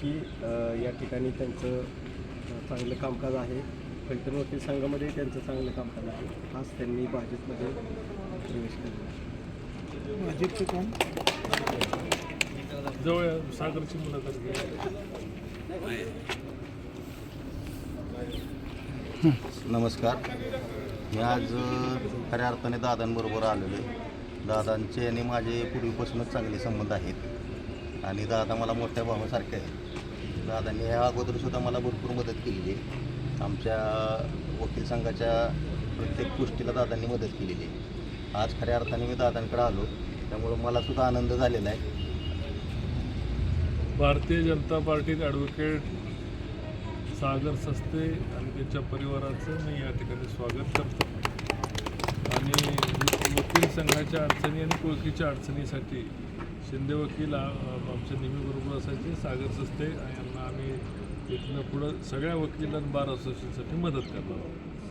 की या ठिकाणी त्यांचं चांगलं कामकाज आहे. फलटण वकील संघामध्ये त्यांचं चांगलं कामकाज आहे. आज त्यांनी भाजपमध्ये प्रवेश केला. भाजपचं कोण? जवळ सागरची मुलाखत नमस्कार. मी आज खऱ्या अर्थाने दादांबरोबर आलेलो आहे. दादांचे आणि माझे पूर्वीपासूनच चांगले संबंध आहेत. आणि दादा मला मोठ्या भावासारखे आहे दादांनी ह्या अगोदरसुद्धा मला भरपूर मदत केलेली आहे. आमच्या वकील संघाच्या प्रत्येक गोष्टीला दादांनी मदत केलेली आहे. आज खऱ्या अर्थाने मी दादांकडे आलो. त्यामुळं मलासुद्धा आनंद झालेला आहे. भारतीय जनता पार्टीत ॲडव्होकेट सागर सस्ते आणि त्यांच्या परिवाराचं मी या ठिकाणी स्वागत करतो. संघाच्या अडचणी आणि कोळकीच्या अडचणीसाठी शिंदे वकील आ- आमच्या नेहमी बरोबर असायचे सागर सस्ते यांना आम्ही इथनं पुढं सगळ्या वकिलां बार असोसिएशनसाठी मदत करणार आहोत.